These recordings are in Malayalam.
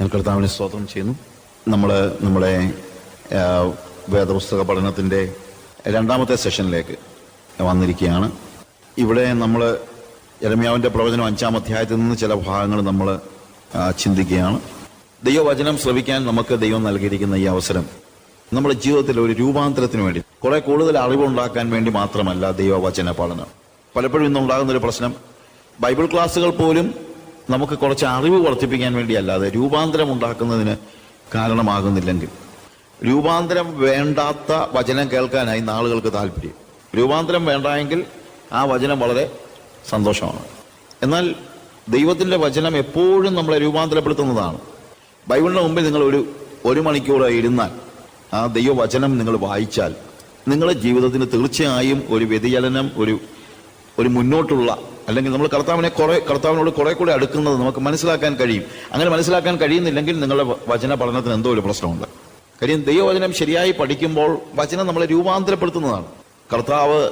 ഞാൻ കർത്താവിനെ സ്തോത്രം ചെയ്യുന്നു. നമ്മൾ നമ്മളെ വേദപുസ്തക പഠനത്തിന്റെ രണ്ടാമത്തെ സെഷനിലേക്ക് വന്നിരിക്കുകയാണ്. ഇവിടെ നമ്മൾ യരമ്യാവിന്റെ പ്രവചനം അഞ്ചാം അധ്യായത്തിൽ നിന്ന് ചില ഭാഗങ്ങൾ നമ്മൾ ചിന്തിക്കുകയാണ്. ദൈവവചനം ശ്രവിക്കാൻ നമുക്ക് ദൈവം നൽകിയിരിക്കുന്ന ഈ അവസരം നമ്മുടെ ജീവിതത്തിൽ ഒരു രൂപാന്തരത്തിന് വേണ്ടി കുറെ കൂടുതൽ അറിവുണ്ടാക്കാൻ വേണ്ടി മാത്രമല്ല ദൈവവചന പഠനം. പലപ്പോഴും ഇന്നുണ്ടാകുന്ന ഒരു പ്രശ്നം ബൈബിൾ ക്ലാസ്സുകൾ പോലും നമുക്ക് കുറച്ച് അറിവ് വർദ്ധിപ്പിക്കാൻ വേണ്ടിയല്ലാതെ രൂപാന്തരം ഉണ്ടാക്കുന്നതിന് കാരണമാകുന്നില്ലെങ്കിൽ. രൂപാന്തരം വേണ്ടാത്ത വചനം കേൾക്കാനായി നാളുകൾക്ക് താല്പര്യം. രൂപാന്തരം വേണ്ടായെങ്കിൽ ആ വചനം വളരെ സന്തോഷമാണ്. എന്നാൽ ദൈവത്തിന്റെ വചനം എപ്പോഴും നമ്മളെ രൂപാന്തരപ്പെടുത്തുന്നതാണ്. ബൈബിളിന് മുമ്പിൽ നിങ്ങൾ ഒരു ഒരു മണിക്കൂർ ഇരുന്നാൽ ആ ദൈവവചനം നിങ്ങൾ വായിച്ചാൽ നിങ്ങളുടെ ജീവിതത്തിന് തീർച്ചയായും ഒരു വ്യതിചലനം ഒരു ഒരു മുന്നോട്ടുള്ള അല്ലെങ്കിൽ നമ്മൾ കർത്താവിനെ കുറെ കർത്താവിനോട് കുറെ കൂടെ അടുക്കുന്നത് നമുക്ക് മനസ്സിലാക്കാൻ കഴിയും. അങ്ങനെ മനസ്സിലാക്കാൻ കഴിയുന്നില്ലെങ്കിൽ നിങ്ങളുടെ വചന പഠനത്തിന് എന്തോ ഒരു പ്രശ്നമുണ്ട്. കാര്യം ദൈവവചനം ശരിയായി പഠിക്കുമ്പോൾ വചനം നമ്മളെ രൂപാന്തരപ്പെടുത്തുന്നതാണ്. കർത്താവ്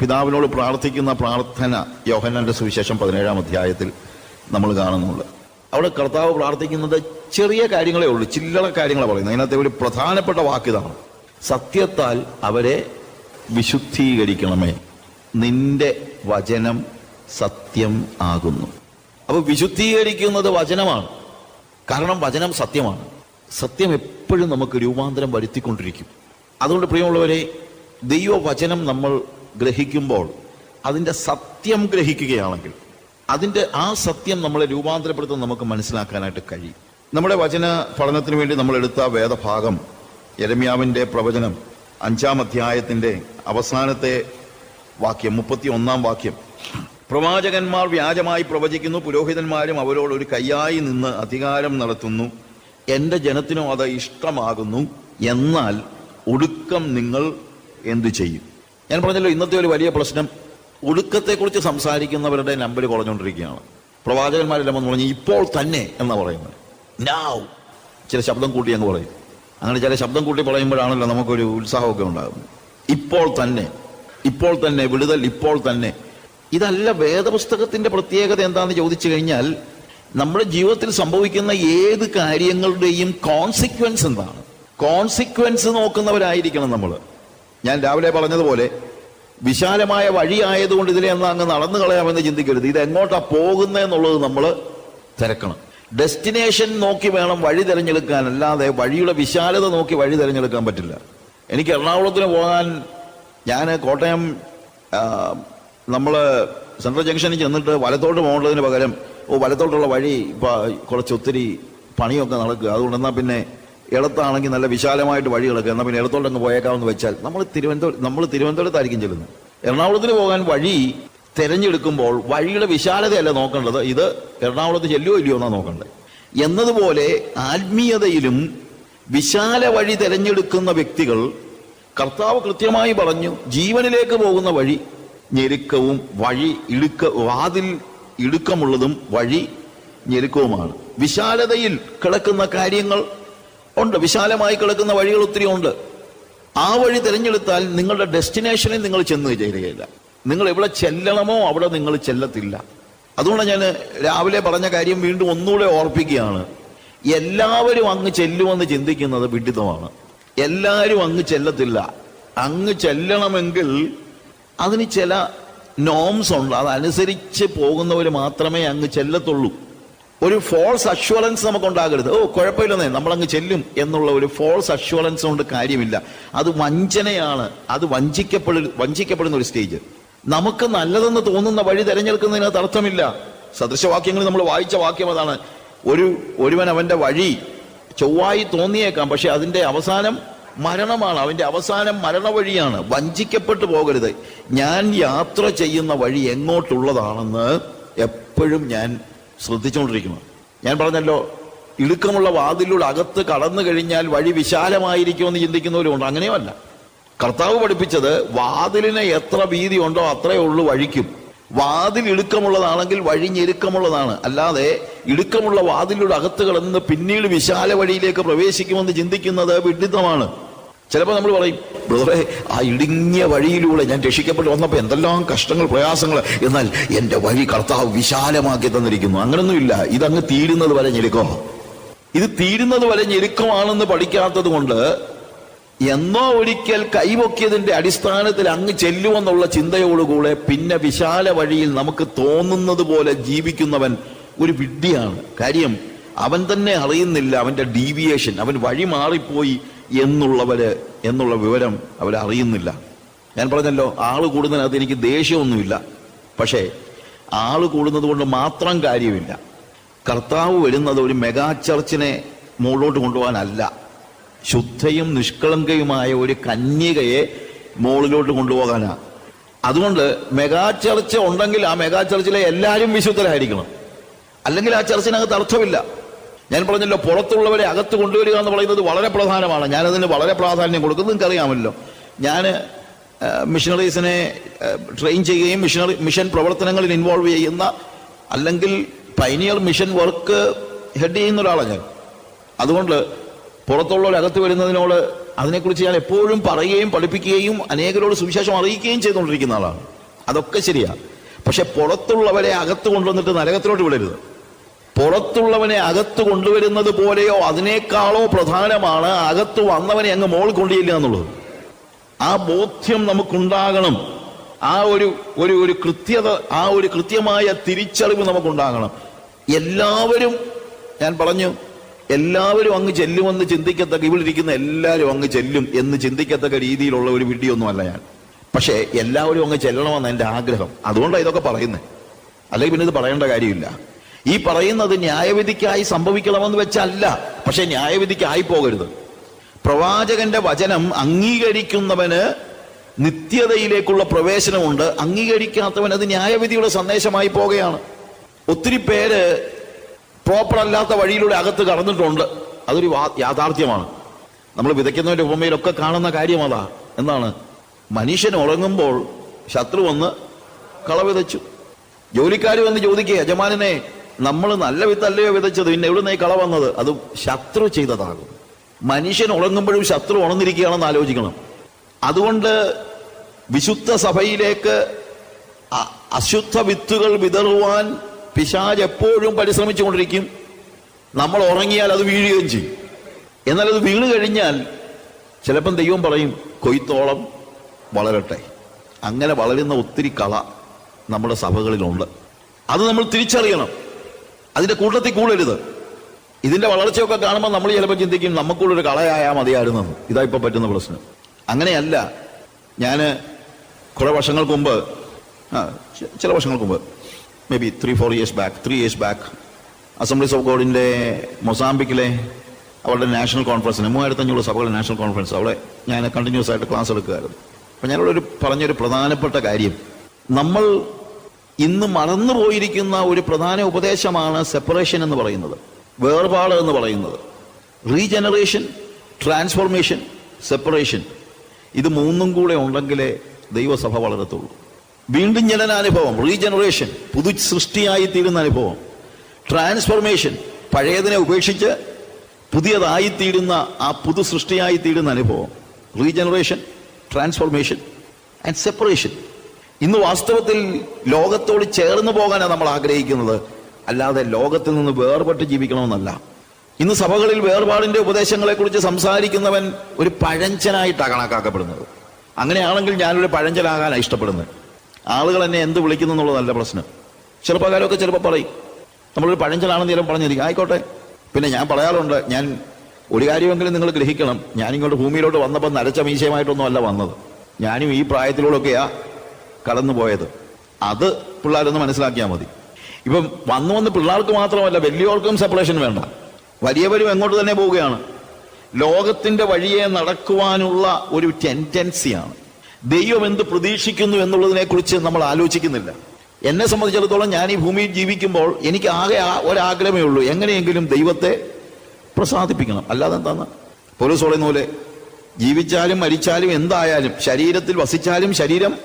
പിതാവിനോട് പ്രാർത്ഥിക്കുന്ന പ്രാർത്ഥന യോഹന്നാന്റെ സുവിശേഷം പതിനേഴാം അധ്യായത്തിൽ നമ്മൾ കാണുന്നുണ്ട്. അവിടെ കർത്താവ് പ്രാർത്ഥിക്കുന്നത് ചെറിയ കാര്യങ്ങളേ ഉള്ളൂ ചില്ലറ കാര്യങ്ങളെ പറയുന്നത്. അതിനകത്തെ ഒരു പ്രധാനപ്പെട്ട വാക്കിതാണ് സത്യത്താൽ അവരെ വിശുദ്ധീകരിക്കണമേ. നിന്റെ വചനം സത്യം ആകുന്നു. അപ്പൊ വിശുദ്ധീകരിക്കുന്നത് വചനമാണ്. കാരണം വചനം സത്യമാണ്. സത്യം എപ്പോഴും നമുക്ക് രൂപാന്തരം വരുത്തിക്കൊണ്ടിരിക്കും. അതുകൊണ്ട് പ്രിയമുള്ളവരെ ദൈവവചനം നമ്മൾ ഗ്രഹിക്കുമ്പോൾ അതിന്റെ സത്യം ഗ്രഹിക്കുകയാണെങ്കിൽ അതിന്റെ ആ സത്യം നമ്മളെ രൂപാന്തരപ്പെടുത്താൻ നമുക്ക് മനസ്സിലാക്കാനായിട്ട് കഴിയും. നമ്മുടെ വചന പഠനത്തിന് വേണ്ടി നമ്മൾ എടുത്ത വേദഭാഗം യരമ്യാവിന്റെ പ്രവചനം അഞ്ചാം അധ്യായത്തിന്റെ അവസാനത്തെ വാക്യം മുപ്പത്തി ഒന്നാം വാക്യം. പ്രവാചകന്മാർ വ്യാജമായി പ്രവചിക്കുന്നു പുരോഹിതന്മാരും അവരോട് ഒരു കയ്യായി നിന്ന് അധികാരം നടത്തുന്നു. എന്റെ ജനത്തിനും അത് ഇഷ്ടമാകുന്നു. എന്നാൽ ഒടുക്കം നിങ്ങൾ എന്തു ചെയ്യും? ഞാൻ പറഞ്ഞല്ലോ ഇന്നത്തെ ഒരു വലിയ പ്രശ്നം ഒടുക്കത്തെക്കുറിച്ച് സംസാരിക്കുന്നവരുടെ നമ്പർ കുറഞ്ഞുകൊണ്ടിരിക്കുകയാണ്. പ്രവാചകന്മാരെല്ലാം എന്ന് പറഞ്ഞു ഇപ്പോൾ തന്നെ എന്ന് പറയുന്നത്. നാവ് ചില ശബ്ദം കൂട്ടി അങ്ങ് പറയും. അങ്ങനെ ചില ശബ്ദം കൂട്ടി പറയുമ്പോഴാണല്ലോ നമുക്കൊരു ഉത്സാഹമൊക്കെ ഉണ്ടാകുന്നത്. ഇപ്പോൾ തന്നെ ഇപ്പോൾ തന്നെ വിടുതൽ ഇപ്പോൾ തന്നെ ഇതല്ല വേദപുസ്തകത്തിന്റെ പ്രത്യേകത എന്താണെന്ന് ചോദിച്ചു കഴിഞ്ഞാൽ നമ്മുടെ ജീവിതത്തിൽ സംഭവിക്കുന്ന ഏത് കാര്യങ്ങളുടെയും കോൺസിക്വൻസ് എന്താണ്? കോൺസിക്വൻസ് നോക്കുന്നവരായിരിക്കണം നമ്മൾ ഞാൻ രാവിലെ പറഞ്ഞതുപോലെ വിശാലമായ വഴി ആയതുകൊണ്ട് ഇതിനെ എന്നാ അങ്ങ് നടന്നു കളയാമെന്ന് ചിന്തിക്കരുത്. ഇത് എങ്ങോട്ടാ പോകുന്നതെന്നുള്ളത് നമ്മൾ തിരക്കണം. ഡെസ്റ്റിനേഷൻ നോക്കി വേണം വഴി തിരഞ്ഞെടുക്കാൻ. അല്ലാതെ വഴിയുടെ വിശാലത നോക്കി വഴി തിരഞ്ഞെടുക്കാൻ പറ്റില്ല. എനിക്ക് എറണാകുളത്തിന് പോകാൻ ഞാൻ കോട്ടയം ആ, നമ്മൾ സെൻട്രൽ ജംഗ്ഷനിൽ ചെന്നിട്ട് വലത്തോട്ട് പോകേണ്ടതിന് പകരം ഓ വലത്തോട്ടുള്ള വഴി കുറച്ച് ഒത്തിരി പണിയൊക്കെ നടക്കുക. അതുകൊണ്ട് എന്നാൽ പിന്നെ ഇടത്താണെങ്കിൽ നല്ല വിശാലമായിട്ട് വഴി കിടക്കുക എന്നാൽ പിന്നെ ഇടത്തോട്ട് അങ്ങ് പോയേക്കാമെന്ന് വെച്ചാൽ നമ്മൾ തിരുവനന്തപുരം നമ്മൾ തിരുവനന്തപുരത്തായിരിക്കും ചെല്ലുന്നത്. എറണാകുളത്തിന് പോകാൻ വഴി തിരഞ്ഞെടുക്കുമ്പോൾ വഴിയുടെ വിശാലതയല്ല നോക്കേണ്ടത്? ഇത് എറണാകുളത്ത് ചെല്ലുമോ ഇല്ലയോ എന്നാണ് നോക്കേണ്ടത്. എന്നതുപോലെ ആത്മീയതയിലും വിശാല വഴി തിരഞ്ഞെടുക്കുന്ന വ്യക്തികൾ കർത്താവ് കൃത്യമായി പറഞ്ഞു ജീവനിലേക്ക് പോകുന്ന വഴി ഞെരുക്കവും വഴി ഇടുക്ക വാതിൽ ഇടുക്കമുള്ളതും വഴി ഞെരുക്കവുമാണ്. വിശാലതയിൽ കിടക്കുന്ന കാര്യങ്ങൾ ഉണ്ട്. വിശാലമായി കിടക്കുന്ന വഴികൾ ഒത്തിരി ഉണ്ട്. ആ വഴി തിരഞ്ഞെടുത്താൽ നിങ്ങളുടെ ഡെസ്റ്റിനേഷനിൽ നിങ്ങൾ ചെന്ന് ചേരുകയില്ല. നിങ്ങൾ എവിടെ ചെല്ലണമോ അവിടെ നിങ്ങൾ ചെല്ലത്തില്ല. അതുകൊണ്ട് ഞാൻ രാവിലെ പറഞ്ഞ കാര്യം വീണ്ടും ഒന്നുകൂടെ ഓർപ്പിക്കുകയാണ്. എല്ലാവരും അങ്ങ് ചെല്ലുമെന്ന് ചിന്തിക്കുന്നത് വിഡിതമാണ്. എല്ലാവരും അങ്ങ് ചെല്ലത്തില്ല. അങ്ങ് ചെല്ലണമെങ്കിൽ അതിന് ചില നോംസ് ഉണ്ട്. അതനുസരിച്ച് പോകുന്നവർ മാത്രമേ അങ്ങ് ചെല്ലത്തുള്ളൂ. ഒരു ഫോൾസ് അഷ്വറൻസ് നമുക്ക് ഉണ്ടാകരുത് ഓ കുഴപ്പമില്ലെന്നേ. നമ്മളങ്ങ് ചെല്ലും എന്നുള്ള ഒരു ഫോൾസ് അഷ്വറൻസ് കൊണ്ട് കാര്യമില്ല. അത് വഞ്ചനയാണ്. അത് വഞ്ചിക്കപ്പെടു വഞ്ചിക്കപ്പെടുന്ന ഒരു സ്റ്റേജ് നമുക്ക് നല്ലതെന്ന് തോന്നുന്ന വഴി തിരഞ്ഞെടുക്കുന്നതിനകത്ത് അർത്ഥമില്ല. സദൃശവാക്യങ്ങൾ നമ്മൾ വായിച്ച വാക്യം അതാണ്. ഒരു ഒരുവൻ അവന്റെ വഴി ചൊവ്വായി തോന്നിയേക്കാം. പക്ഷെ അതിന്റെ അവസാനം മരണമാണ്. അവന്റെ അവസാനം മരണവഴിയാണ്. വഞ്ചിക്കപ്പെട്ടു പോകരുത്. ഞാൻ യാത്ര ചെയ്യുന്ന വഴി എങ്ങോട്ടുള്ളതാണെന്ന് എപ്പോഴും ഞാൻ ശ്രദ്ധിച്ചുകൊണ്ടിരിക്കുന്നു ഞാൻ പറഞ്ഞല്ലോ ഇടുക്കമുള്ള വാതിലൂടെ അകത്ത് കടന്നു കഴിഞ്ഞാൽ വഴി വിശാലമായിരിക്കുമെന്ന് ചിന്തിക്കുന്നവരുമുണ്ട്. അങ്ങനെയുമല്ല. കർത്താവ് പഠിപ്പിച്ചത് വാതിലിന് എത്ര വീതി ഉണ്ടോ അത്രയേ ഉള്ളൂ വഴിക്കും. വാതിൽ ഇടുക്കമുള്ളതാണെങ്കിൽ വഴി ഞെരുക്കമുള്ളതാണ്. അല്ലാതെ ഇടുക്കമുള്ള വാതിലൂടെ അകത്ത് കടന്ന് പിന്നീട് വിശാല വഴിയിലേക്ക് പ്രവേശിക്കുമെന്ന് ചിന്തിക്കുന്നത് വിഡിത്തമാണ് ചിലപ്പോൾ നമ്മൾ പറയും ബ്രദറെ ആ ഇടുങ്ങിയ വഴിയിലൂടെ ഞാൻ രക്ഷിക്കപ്പെട്ട് വന്നപ്പോൾ എന്തെല്ലാം കഷ്ടങ്ങൾ പ്രയാസങ്ങൾ. എന്നാൽ എന്റെ വഴി കർത്താവ് വിശാലമാക്കി തന്നിരിക്കുന്നു. അങ്ങനൊന്നുമില്ല. ഇതങ്ങ് തീരുന്നത് വരെ ഞെരുക്കോ. ഇത് തീരുന്നത് വരെ ഞെരുക്കമാണെന്ന് പഠിക്കാത്തത് കൊണ്ട് എന്നോ ഒരിക്കൽ കൈവൊക്കിയതിന്റെ അടിസ്ഥാനത്തിൽ അങ്ങ് ചെല്ലുമെന്നുള്ള ചിന്തയോടുകൂടെ പിന്നെ വിശാല വഴിയിൽ നമുക്ക് തോന്നുന്നത് പോലെ ജീവിക്കുന്നവൻ ഒരു വിഡ്ഢിയാണ്. കാര്യം അവൻ തന്നെ അറിയുന്നില്ല അവന്റെ ഡീവിയേഷൻ. അവൻ വഴി മാറിപ്പോയി. എന്നുള്ളവര് എന്നുള്ള വിവരം അവരറിയുന്നില്ല ഞാൻ പറഞ്ഞല്ലോ ആൾ കൂടുന്നതിനകത്ത് എനിക്ക് ദേഷ്യമൊന്നുമില്ല. പക്ഷേ ആൾ കൂടുന്നത് കൊണ്ട് മാത്രം കാര്യമില്ല. കർത്താവ് വരുന്നത് ഒരു മെഗാ ചർച്ചിനെ മുകളിലോട്ട് കൊണ്ടുപോകാനല്ല. ശുദ്ധയും നിഷ്കളങ്കയുമായ ഒരു കന്യകയെ മുകളിലോട്ട് കൊണ്ടുപോകാനാ. അതുകൊണ്ട് മെഗാ ചർച്ച് ഉണ്ടെങ്കിൽ ആ മെഗാ ചർച്ചിലെ എല്ലാവരും വിശുദ്ധരായിരിക്കണം. അല്ലെങ്കിൽ ആ ചർച്ചിനകത്ത് അർത്ഥമില്ല. ഞാൻ പറഞ്ഞല്ലോ പുറത്തുള്ളവരെ അകത്ത് കൊണ്ടുവരിക എന്ന് പറയുന്നത് വളരെ പ്രധാനമാണ്. ഞാനതിന് വളരെ പ്രാധാന്യം കൊടുക്കുന്നത് നിങ്ങൾക്ക് അറിയാമല്ലോ ഞാൻ മിഷണറീസിനെ ട്രെയിൻ ചെയ്യുകയും മിഷണറി മിഷൻ പ്രവർത്തനങ്ങളിൽ ഇൻവോൾവ് ചെയ്യുന്ന അല്ലെങ്കിൽ പൈനിയർ മിഷൻ വർക്ക് ഹെഡ് ചെയ്യുന്ന ഒരാളാണ് ഞാൻ. അതുകൊണ്ട് പുറത്തുള്ളവർ അകത്ത് വരുന്നതിനോട് അതിനെക്കുറിച്ച് ഞാൻ എപ്പോഴും പറയുകയും പഠിപ്പിക്കുകയും അനേകരോട് സുവിശേഷം അറിയിക്കുകയും ചെയ്തുകൊണ്ടിരിക്കുന്ന ആളാണ്. അതൊക്കെ ശരിയാണ് പക്ഷെ പുറത്തുള്ളവരെ അകത്ത് കൊണ്ടുവന്നിട്ട് നരകത്തിലോട്ട് വിടരുത്. പുറത്തുള്ളവനെ അകത്ത് കൊണ്ടുവരുന്നത് പോലെയോ അതിനേക്കാളോ പ്രധാനമാണ് അകത്ത് വന്നവനെ അങ്ങ് മോൾ കൊണ്ടുചെല്ലുക എന്നുള്ളത്. ആ ബോധ്യം നമുക്കുണ്ടാകണം. ആ ഒരു ഒരു ഒരു കൃത്യത ആ ഒരു കൃത്യമായ തിരിച്ചറിവ് നമുക്കുണ്ടാകണം. എല്ലാവരും ഞാൻ പറഞ്ഞു എല്ലാവരും അങ്ങ് ചെല്ലുമെന്ന് ചിന്തിക്കത്തക്ക ഇവിടെ ഇരിക്കുന്ന എല്ലാവരും അങ്ങ് ചെല്ലും എന്ന് ചിന്തിക്കത്തക്ക രീതിയിലുള്ള ഒരു വിഡിയൊന്നുമല്ല ഞാൻ. പക്ഷേ എല്ലാവരും അങ്ങ് ചെല്ലണമെന്ന് എന്റെ ആഗ്രഹം. അതുകൊണ്ടാണ് ഇതൊക്കെ പറയുന്നത്. അല്ലെങ്കിൽ പിന്നെ ഇത് പറയേണ്ട കാര്യമില്ല. ഈ പറയുന്നത് ന്യായവിധിക്കായി സംഭവിക്കണമെന്ന് വെച്ചല്ല. പക്ഷെ ന്യായവിധിക്കായി പോകരുത്. പ്രവാചകന്റെ വചനം അംഗീകരിക്കുന്നവന് നിത്യതയിലേക്കുള്ള പ്രവേശനമുണ്ട്. അംഗീകരിക്കാത്തവൻ അത് ന്യായവിധിയുടെ സന്ദേശമായി പോകുകയാണ് ഒത്തിരി പേര് പ്രോപ്പർ അല്ലാത്ത വഴിയിലൂടെ അകത്ത് കടന്നിട്ടുണ്ട്. അതൊരു യാഥാർത്ഥ്യമാണ്. നമ്മൾ വിതയ്ക്കുന്നവന്റെ ഉപമയിലൊക്കെ കാണുന്ന കാര്യം അതാ എന്താണ്? മനുഷ്യൻ ഉറങ്ങുമ്പോൾ ശത്രു വന്ന് കള വിതച്ചു. ജോലിക്കാർ വന്ന് ചോദിക്കുക യജമാനെ നമ്മൾ നല്ല വിത്തല്ലയോ വിതച്ചത്? പിന്നെ എവിടെ കള വന്നത്? അത് ശത്രു ചെയ്തതാകും. മനുഷ്യൻ ഉറങ്ങുമ്പോഴും ശത്രു ഉണർന്നിരിക്കുകയാണെന്ന് ആലോചിക്കണം. അതുകൊണ്ട് വിശുദ്ധ സഭയിലേക്ക് അശുദ്ധ വിത്തുകൾ വിതറുവാൻ പിശാജ് എപ്പോഴും പരിശ്രമിച്ചുകൊണ്ടിരിക്കും. നമ്മൾ ഉറങ്ങിയാൽ അത് വീഴുകയും ചെയ്യും. എന്നാൽ അത് വീണ് കഴിഞ്ഞാൽ ചിലപ്പം ദൈവം പറയും കൊയ്ത്തോളം വളരട്ടെ. അങ്ങനെ വളരുന്ന ഒത്തിരി കള നമ്മുടെ സഭകളിലുണ്ട്. അത് നമ്മൾ തിരിച്ചറിയണം. അതിന്റെ കൂട്ടത്തിൽ കൂടരുത്. ഇതിന്റെ വളർച്ചയൊക്കെ കാണുമ്പോൾ നമ്മൾ ചിലപ്പോൾ ചിന്തിക്കും നമുക്കുള്ളൊരു കളയായാൽ മതിയായിരുന്നു ഇതാ ഇപ്പൊ പറ്റുന്ന പ്രശ്നം. അങ്ങനെയല്ല. ഞാൻ കുറെ വർഷങ്ങൾക്ക് മുമ്പ് ചില വർഷങ്ങൾക്ക് മുമ്പ് maybe three four years back three years back assemblies of ഗോഡിന്റെ മൊസാംബിക്കിലെ അവരുടെ നാഷണൽ കോൺഫറൻസിന് മൂവായിരത്തി അഞ്ഞൂറ് സഭകളുടെ നാഷണൽ കോൺഫറൻസ് അവിടെ ഞാൻ കണ്ടിന്യൂസ് ആയിട്ട് ക്ലാസ് എടുക്കുകയായിരുന്നു. അപ്പൊ ഞാനിവിടെ ഒരു പറഞ്ഞൊരു പ്രധാനപ്പെട്ട കാര്യം. നമ്മൾ ഇന്ന് മറന്നുപോയിരിക്കുന്ന ഒരു പ്രധാന ഉപദേശമാണ് സെപ്പറേഷൻ എന്ന് പറയുന്നത്. വേർപാട് എന്ന് പറയുന്നത്. റീജനറേഷൻ ട്രാൻസ്ഫോർമേഷൻ സെപ്പറേഷൻ ഇത് മൂന്നും കൂടെ ഉണ്ടെങ്കിലേ ദൈവസഭ വളരത്തുള്ളൂ. വീണ്ടും ജനനാനുഭവം റീജനറേഷൻ പുതു സൃഷ്ടിയായി തീരുന്ന അനുഭവം. ട്രാൻസ്ഫോർമേഷൻ പഴയതിനെ ഉപേക്ഷിച്ച് പുതിയതായി തീരുന്ന ആ പുതു സൃഷ്ടിയായി തീരുന്ന അനുഭവം. റീജനറേഷൻ ട്രാൻസ്ഫോർമേഷൻ ആൻഡ് സെപ്പറേഷൻ ഇന്ന് വാസ്തവത്തിൽ ലോകത്തോട് ചേർന്ന് പോകാനാണ് നമ്മൾ ആഗ്രഹിക്കുന്നത്. അല്ലാതെ ലോകത്തിൽ നിന്ന് വേർപെട്ട് ജീവിക്കണമെന്നല്ല. ഇന്ന് സഭകളിൽ വേർപാടിന്റെ ഉപദേശങ്ങളെ കുറിച്ച് സംസാരിക്കുന്നവൻ ഒരു പഴഞ്ചനായിട്ടാണ് കണക്കാക്കപ്പെടുന്നത്. അങ്ങനെയാണെങ്കിൽ ഞാനൊരു പഴഞ്ചനാകാനാണ് ഇഷ്ടപ്പെടുന്നത്. ആളുകൾ എന്നെ എന്ത് വിളിക്കുന്നു എന്നുള്ളതല്ല പ്രശ്നം. ചെറുപ്പക്കാരൊക്കെ ചിലപ്പോൾ പറയും. നമ്മളൊരു പഴഞ്ചനാണെന്ന് ചിലപ്പോൾ പറഞ്ഞിരിക്കും. ആയിക്കോട്ടെ. പിന്നെ ഞാൻ പറയാറുണ്ട് ഞാൻ ഒരു കാര്യമെങ്കിലും നിങ്ങൾ ഗ്രഹിക്കണം. ഞാൻ ഇങ്ങോട്ട് ഭൂമിയിലോട്ട് വന്നപ്പോൾ നരച്ച മീശയമായിട്ടൊന്നും അല്ല വന്നത്. ഞാനും ഈ പ്രായത്തിലൂടെയൊക്കെയാ കടന്നു പോയത് അത് പിള്ളേരൊന്ന് മനസ്സിലാക്കിയാൽ മതി. ഇപ്പം വന്നു വന്ന് പിള്ളേർക്ക് മാത്രമല്ല വലിയവർക്കും സെപ്പറേഷൻ വേണ്ട. വലിയവരും എങ്ങോട്ട് തന്നെ പോവുകയാണ്. ലോകത്തിന്റെ വഴിയെ നടക്കുവാനുള്ള ഒരു ടെൻഡൻസിയാണ് ദൈവം എന്ത് പ്രതീക്ഷിക്കുന്നു എന്നുള്ളതിനെ കുറിച്ച് നമ്മൾ ആലോചിക്കുന്നില്ല. എന്നെ സംബന്ധിച്ചിടത്തോളം ഞാൻ ഈ ഭൂമിയിൽ ജീവിക്കുമ്പോൾ എനിക്ക് ആകെ ഒരാഗ്രഹമേ ഉള്ളൂ. എങ്ങനെയെങ്കിലും ദൈവത്തെ പ്രസാദിപ്പിക്കണം. അല്ലാതെ എന്താണ് പോലീസ് പറയുന്ന പോലെ ജീവിച്ചാലും മരിച്ചാലും എന്തായാലും ശരീരത്തിൽ വസിച്ചാലും ശരീരം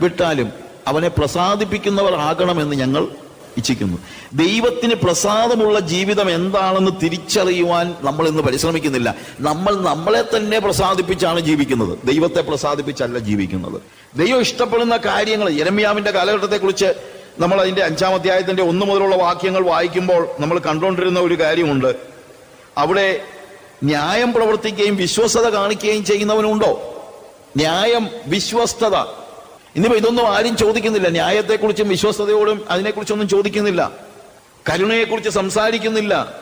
വിട്ടാലും അവനെ പ്രസാദിപ്പിക്കുന്നവർ ആകണമെന്ന് ഞങ്ങൾ ഇച്ഛിക്കുന്നു. ദൈവത്തിന് പ്രസാദമുള്ള ജീവിതം എന്താണെന്ന് തിരിച്ചറിയുവാൻ നമ്മൾ ഇന്ന് പരിശ്രമിക്കുന്നില്ല. നമ്മൾ നമ്മളെ തന്നെ പ്രസാദിപ്പിച്ചാണ് ജീവിക്കുന്നത്. ദൈവത്തെ പ്രസാദിപ്പിച്ചല്ല ജീവിക്കുന്നത്. ദൈവം ഇഷ്ടപ്പെടുന്ന കാര്യങ്ങൾ യരമ്യാവിന്റെ കാലഘട്ടത്തെക്കുറിച്ച് നമ്മൾ അതിന്റെ അഞ്ചാം അധ്യായത്തിന്റെ ഒന്നു മുതലുള്ള വാക്യങ്ങൾ വായിക്കുമ്പോൾ നമ്മൾ കണ്ടുകൊണ്ടിരുന്ന ഒരു കാര്യമുണ്ട്. അവിടെ ന്യായം പ്രവർത്തിക്കുകയും വിശ്വസ്തത കാണിക്കുകയും ചെയ്യുന്നവനുണ്ടോ? ന്യായം വിശ്വസ്തത. ഇന്നിപ്പോ ഇതൊന്നും ആരും ചോദിക്കുന്നില്ല. ന്യായത്തെക്കുറിച്ചും വിശ്വസ്തയോടും അതിനെക്കുറിച്ചൊന്നും ചോദിക്കുന്നില്ല. കരുണയെക്കുറിച്ച് സംസാരിക്കുന്നില്ല.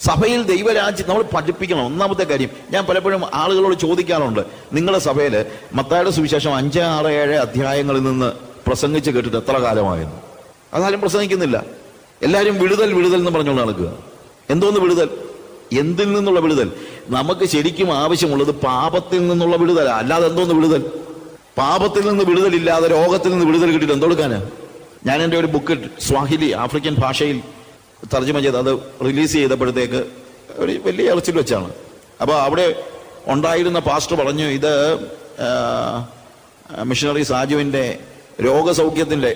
സഭയിൽ ദൈവരാജ്യം നമ്മൾ പഠിപ്പിക്കണം. ഒന്നാമത്തെ കാര്യം ഞാൻ പലപ്പോഴും ആളുകളോട് ചോദിക്കാറുണ്ട്. നിങ്ങളുടെ സഭയിൽ മത്തായുടെ സുവിശേഷം അഞ്ച് ആറ് ഏഴ് അധ്യായങ്ങളിൽ നിന്ന് പ്രസംഗിച്ച് കേട്ടിട്ട് എത്ര കാലമായിരുന്നു അതാരും പ്രസംഗിക്കുന്നില്ല. എല്ലാവരും വിടുതൽ വിടുതൽ എന്ന് പറഞ്ഞുകൊണ്ട് നടക്കുക. എന്തോന്ന് വിടുതൽ? എന്തിൽ നിന്നുള്ള വിടുതൽ? നമുക്ക് ശരിക്കും ആവശ്യമുള്ളത് പാപത്തിൽ നിന്നുള്ള വിടുതല. അല്ലാതെ എന്തോന്ന് വിടുതൽ? പാപത്തിൽ നിന്ന് വിടുതലില്ലാതെ രോഗത്തിൽ നിന്ന് വിടുതൽ കിട്ടിയിട്ട് എന്തെടുക്കാന് ഞാൻ എന്റെ ഒരു ബുക്ക് സ്വാഹിലി ആഫ്രിക്കൻ ഭാഷയിൽ തർജമ ചെയ്ത് അത് റിലീസ് ചെയ്തപ്പോഴത്തേക്ക് ഒരു വലിയ ഇറച്ചിൽ വെച്ചാണ്. അപ്പോൾ അവിടെ ഉണ്ടായിരുന്ന പാസ്റ്റർ പറഞ്ഞു ഇത് മിഷണറി സാജുവിന്റെ രോഗസൗഖ്യത്തിന്റെ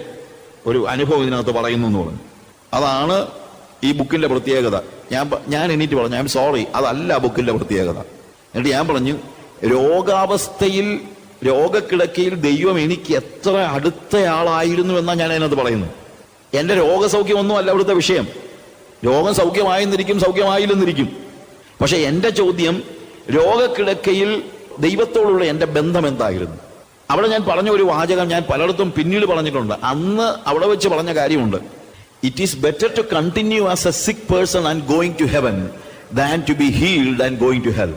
ഒരു അനുഭവം ഇതിനകത്ത് പറയുന്നു എന്ന് പറഞ്ഞു. അതാണ് ഈ ബുക്കിന്റെ പ്രത്യേകത. ഞാൻ ഞാൻ എണീറ്റ് പറഞ്ഞു ഐ എം സോറി അതല്ല ബുക്കിന്റെ പ്രത്യേകത. എന്നിട്ട് ഞാൻ പറഞ്ഞു രോഗാവസ്ഥയിൽ രോഗക്കിടക്കയിൽ ദൈവം എനിക്ക് എത്ര അടുത്തയാളായിരുന്നു എന്നാണ് ഞാൻ അതിനകത്ത് പറയുന്നത്. എന്റെ രോഗസൗഖ്യം ഒന്നും അല്ല അവിടുത്തെ വിഷയം. രോഗം സൗഖ്യമായെന്നിരിക്കും സൗഖ്യമായില്ലെന്നിരിക്കും. പക്ഷെ എന്റെ ചോദ്യം രോഗക്കിടക്കയിൽ ദൈവത്തോടുള്ള എന്റെ ബന്ധം എന്തായിരുന്നു അവിടെ ഞാൻ പറഞ്ഞ ഒരു വാചകം ഞാൻ പലയിടത്തും പിന്നീട് പറഞ്ഞിട്ടുണ്ട്. അന്ന് അവിടെ വെച്ച് പറഞ്ഞ കാര്യമുണ്ട്. It is better to continue as a sick person and going to heaven than to be healed and going to hell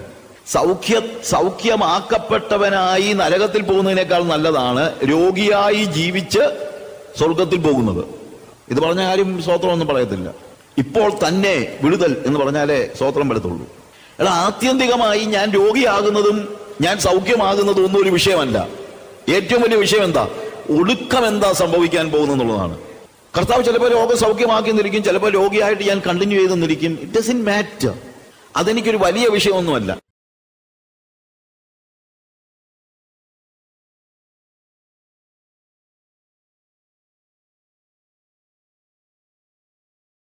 സൗഖ്യ സൗഖ്യമാക്കപ്പെട്ടവനായി നരകത്തിൽ പോകുന്നതിനേക്കാൾ നല്ലതാണ് രോഗിയായി ജീവിച്ച് സ്വർഗത്തിൽ പോകുന്നത്. ഇത് പറഞ്ഞ കാര്യം സ്വോത്രമൊന്നും പറയത്തില്ല. ഇപ്പോൾ തന്നെ വിടുതൽ എന്ന് പറഞ്ഞാലേ സ്വോത്രം വരത്തുള്ളൂ. എടാ ആത്യന്തികമായി ഞാൻ രോഗിയാകുന്നതും ഞാൻ സൗഖ്യമാകുന്നതും ഒന്നും ഒരു വിഷയമല്ല. ഏറ്റവും വലിയ വിഷയം എന്താ ഒടുക്കം എന്താ സംഭവിക്കാൻ പോകുന്നെന്നുള്ളതാണ് കർത്താവ് ചിലപ്പോൾ രോഗം സൗഖ്യമാക്കി നിന്നിരിക്കും ചിലപ്പോൾ രോഗിയായിട്ട് ഞാൻ കണ്ടിന്യൂ ചെയ്തെന്നിരിക്കും. ഇറ്റ് ഡസിൻ മാറ്റർ അതെനിക്കൊരു വലിയ വിഷയമൊന്നുമല്ല.